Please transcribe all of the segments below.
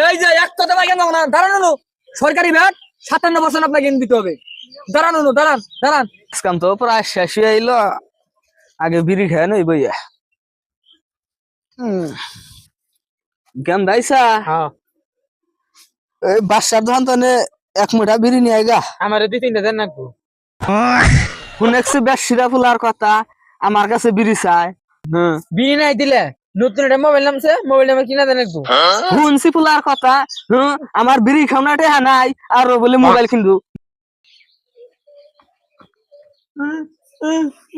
এই যে এক কথা কেন না দাঁড়ানো সরকারি ভ্যাট সাতান্ন পার্সেন্ট আপনাকে দিতে হবে। দাঁড়ানো দাঁড়ান দাঁড়ান আজকাল তো প্রায় শেষ হয়ে আইলো। আগে বিড়ি খেয়ে নই বইয়া। জ্ঞান দাইসা? হ্যাঁ। এই বাসার দোকান তো এক মুঠা বিড়ি নিয়ে আইগা। আমার দুই তিনটা দেন নাকবো। শুনেছি বেশ সিরা ফুলার কথা। আমার কাছে বিড়ি চাই। বিড়ি নাই দিলে? নতুন একটা মোবাইল নামছে মোবাইল নাম্বার কিনা দেন নাকবো শুনছি ফুলার কথা হ্যাঁ আমার বিড়ি খাওনা টেহা নাই আর বলে মোবাইল কিনবো।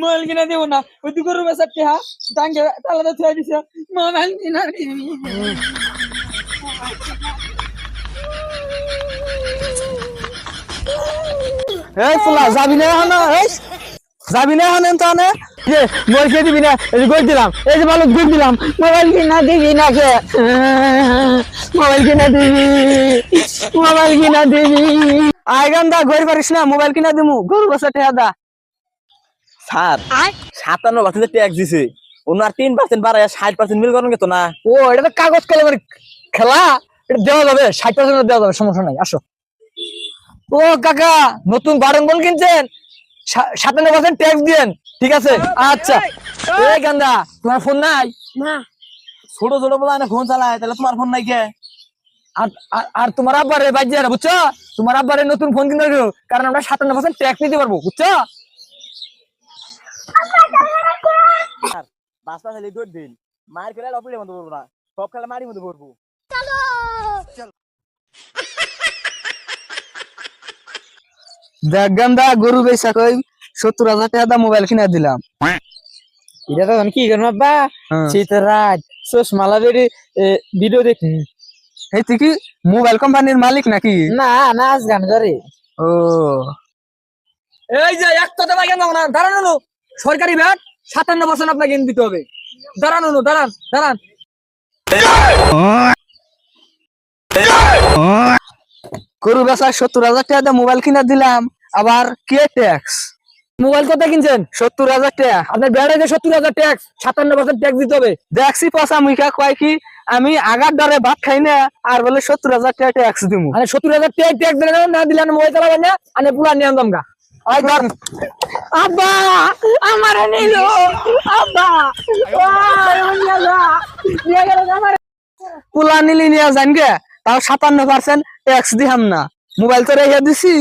মোবাইল কিনা দেবো না ওই দুটো রুমে চারটে হা টাঙ্গে তালাটা থুয়া দিছে মোবাইল কিনা দিবি। এই ফুলা যাবি না এই যাবি না এখন তো নে যে মই কে দিবি না? এই গই দিলাম। এই যে গই দিলাম। মোবাইল কিনা দিবি না কে মোবাইল কিনা দিবি। মোবাইল কিনা দিবি। আই গান্দা গই পারিস না মোবাইল কিনা দিমু। গরু বসে টেহা দা। স্যার সাতান্ন পার্সেন্ট ট্যাক্স দিছে। ওনার তিন পার্সেন্ট বাড়ায় ষাট পার্সেন্ট মিল করেন তো না। ও এটা তো কাগজ কলমের খেলা। এটা দেওয়া যাবে ষাট পার্সেন্ট দেওয়া যাবে সমস্যা নাই। আসো। ও কাকা নতুন বারণ বল কিনছেন? সাতান্ন পার্সেন্ট ট্যাক্স দিয়েন ঠিক আছে? আচ্ছা। এই গান্দা তোমার ফোন নাই? ছোট ছোট বলা না ফোন চালায় তাহলে তোমার ফোন নাই কে? আর তোমার আব্বারে বুঝছ? তোমার আব্বারে নতুন ফোন কিনতে হবে কারণ আমরা সাতান্ন পার্সেন্ট ট্যাক্স নিতে পারব বুঝছ? বাসটা খালি দৌড় দিন। মার খেলে অপিলের মতো পড়ব না সব খেলে মারির মধ্যে পড়ব। দেখ গান্দা গরু বেচা কই? সত্তর হাজার টাকা দা মোবাইল কিনা দিলাম। এটা তো কি করব আব্বা? হ্যাঁ। চশমা লাভের ভিডিও দেখি। এই তুই কি মোবাইল কোম্পানির মালিক নাকি? না নাচ গান করে। ও। এই যে এক কথা কেন না দাঁড়ানো সরকারি ভ্যাট সাতান্ন পার্সেন্ট আপনাকে দিতে হবে। দাঁড়ানো দাঁড়ান দাঁড়ান। গরু বেচা সত্তর হাজার টাকা দিয়ে মোবাইল কিনা দিলাম আবার কে ট্যাক্স মোবাইল কত কিনছেন? সত্তর হাজার টাকা। আপনার বেড়ে যে সত্তর হাজার ট্যাক্স সাতান্ন পার্সেন্ট ট্যাক্স দিতে হবে। দেখছি পচা মুখা কয় কি আমি আগার দরে ভাত খাই না আর বলে সত্তর হাজার টাকা ট্যাক্স দিমু। মানে সত্তর হাজার ট্যাক্স ট্যাক্স দিলে না দিলে মোবাইল চালাবেন না আমি পুরা নিয়ে আনতাম গা। আই ধর। আব্বা আমার নিল। পুলা নিলি নিয়ে যান গে। তাও সাতান্ন পার্সেন্ট ট্যাক্স দিহাম না। মোবাইল তো রেখে দিছি।